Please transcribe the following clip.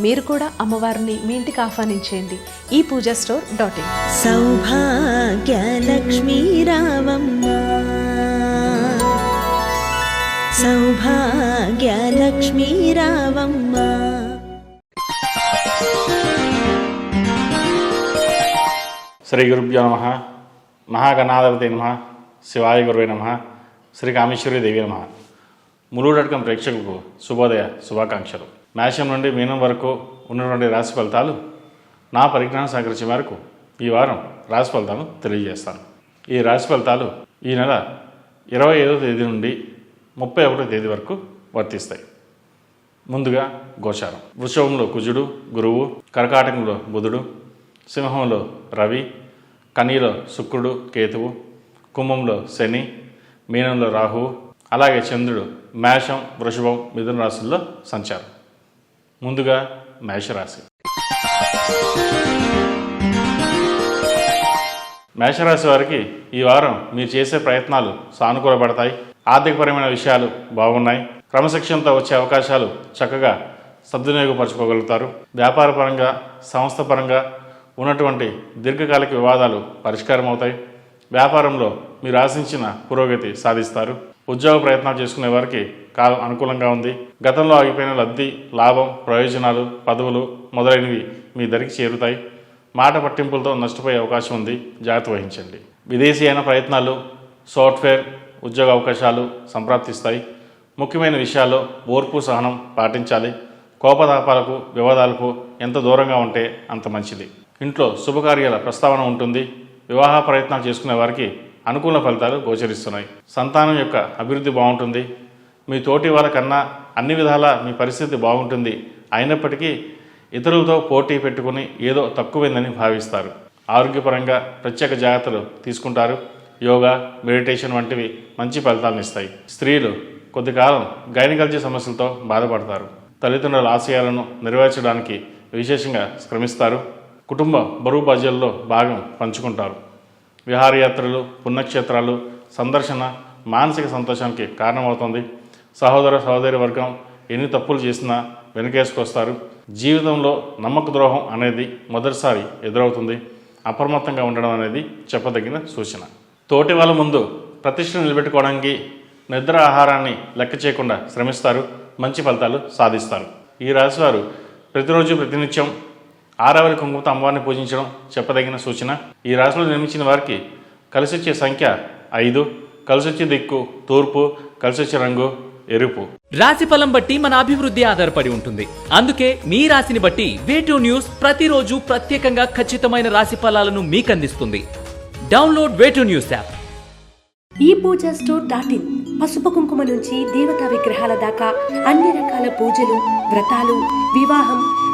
మీరు కూడా అమ్మవారిని మీ ఇంటికి ఆహ్వానించేయండి. ఈ Pooja store dot in. Saubhagyalakshmi రావమ్మ. సౌభాగ్యలక్ష్మీ రావమ్మ. శ్రీ గురుభ్యో నమ. మహాగణాధిపతి నమ. శివాయ గురువే నమ. శ్రీ కామేశ్వరి దేవి నమ. ములుడటకం ప్రేక్షకులకు శుభోదయ శుభాకాంక్షలు. మేషం నుండి మీనం వరకు ఉన్నటువంటి రాశి ఫలితాలు నా పరిజ్ఞానం సహకరించే మేరకు ఈ వారం రాశి ఫలితాలను తెలియజేస్తాను. ఈ రాశి ఫలితాలు ఈ నెల ఇరవై ఐదో తేదీ నుండి ముప్పై ఒకటో తేదీ వరకు వర్తిస్తాయి. ముందుగా గోచారం. వృషభంలో కుజుడు గురువు కర్కాటకంలో బుధుడు సింహంలో రవి కనిలో శుక్రుడు కేతువు కుంభంలో శని మీనంలో రాహువు అలాగే చంద్రుడు మేషం వృషభం మిథున రాశుల్లో సంచారం. ముందుగా మేషరాశి. మేషరాశి వారికి ఈ వారం మీరు చేసే ప్రయత్నాలు సానుకూలపడతాయి. ఆర్థికపరమైన విషయాలు బాగున్నాయి. క్రమశిక్షణతో వచ్చే అవకాశాలు చక్కగా సద్వినియోగపరచుకోగలుగుతారు. వ్యాపారపరంగా సంస్థపరంగా ఉన్నటువంటి దీర్ఘకాలిక వివాదాలు పరిష్కారం అవుతాయి వ్యాపారంలో మీరు ఆశించిన పురోగతి సాధిస్తారు. ఉద్యోగ ప్రయత్నాలు చేసుకునే వారికి కాలం అనుకూలంగా ఉంది. గతంలో ఆగిపోయిన లబ్ధి లాభం ప్రయోజనాలు పదవులు మొదలైనవి మీ ధరికి చేరుతాయి. మాట పట్టింపులతో నష్టపోయే అవకాశం ఉంది. జాగ్రత్త వహించండి. విదేశీ అయిన ప్రయత్నాలు సాఫ్ట్వేర్ ఉద్యోగ అవకాశాలు సంప్రాప్తిస్తాయి. ముఖ్యమైన విషయాల్లో ఓర్పు సహనం పాటించాలి. కోపతాపాలకు వివాదాలకు ఎంత దూరంగా ఉంటే అంత మంచిది. ఇంట్లో శుభకార్యాల ప్రస్తావన ఉంటుంది. వివాహ ప్రయత్నాలు చేసుకునే వారికి అనుకూల ఫలితాలు గోచరిస్తున్నాయి. సంతానం యొక్క అభివృద్ధి బాగుంటుంది. మీ తోటి వాళ్ళకన్నా అన్ని విధాలా మీ పరిస్థితి బాగుంటుంది. అయినప్పటికీ ఇతరులతో పోటీ పెట్టుకుని ఏదో తక్కువైందని భావిస్తారు. ఆరోగ్యపరంగా ప్రత్యేక జాగ్రత్తలు తీసుకుంటారు. యోగా మెడిటేషన్ వంటివి మంచి ఫలితాలను ఇస్తాయి. స్త్రీలు కొద్దికాలం కాలం సమస్యలతో బాధపడతారు. తల్లిదండ్రుల ఆశయాలను నెరవేర్చడానికి విశేషంగా శ్రమిస్తారు. కుటుంబ బరువు బాధ్యతల్లో భాగం పంచుకుంటారు. విహారయాత్రలు పుణ్యక్షేత్రాలు సందర్శన మానసిక సంతోషానికి కారణమవుతుంది. సహోదర సహోదరి వర్గం ఎన్ని తప్పులు చేసినా వెనకేసుకొస్తారు జీవితంలో నమ్మక ద్రోహం అనేది మొదటిసారి ఎదురవుతుంది. అప్రమత్తంగా ఉండడం అనేది చెప్పదగిన సూచన. తోటి వాళ్ళ ముందు ప్రతిష్టను నిలబెట్టుకోవడానికి నిద్ర ఆహారాన్ని లెక్క చేయకుండా శ్రమిస్తారు. మంచి ఫలితాలు సాధిస్తారు. ఈ రాశివారు ప్రతిరోజు ప్రతినిత్యం ఆరవలి కుంకుమతో అమ్మవారిని పూజించడం చెప్పదగిన సూచన. ఈ రాశిలో నిర్మించిన వారికి కలిసొచ్చే సంఖ్య ఐదు కలిసొచ్చే దిక్కు తూర్పు కలిసొచ్చే రంగు ఎరుపు. రాశి ఫలం బట్టి మన అభివృద్ధి ఆధారపడి ఉంటుంది. అందుకే మీ రాశిని బట్టి వేటూ న్యూస్ ప్రతిరోజు ప్రత్యేకంగా ఖచ్చితమైన రాశి ఫలాలను మీకు అందిస్తుంది. డౌన్లోడ్ వేటూ న్యూస్ యాప్ ఈ పూజ స్టోర్ డాట్ ఇన్ పసుపు కుంకుమ నుంచి దేవతా విగ్రహాల దాకా అన్ని రకాల పూజలు వ్రతాలు వివాహం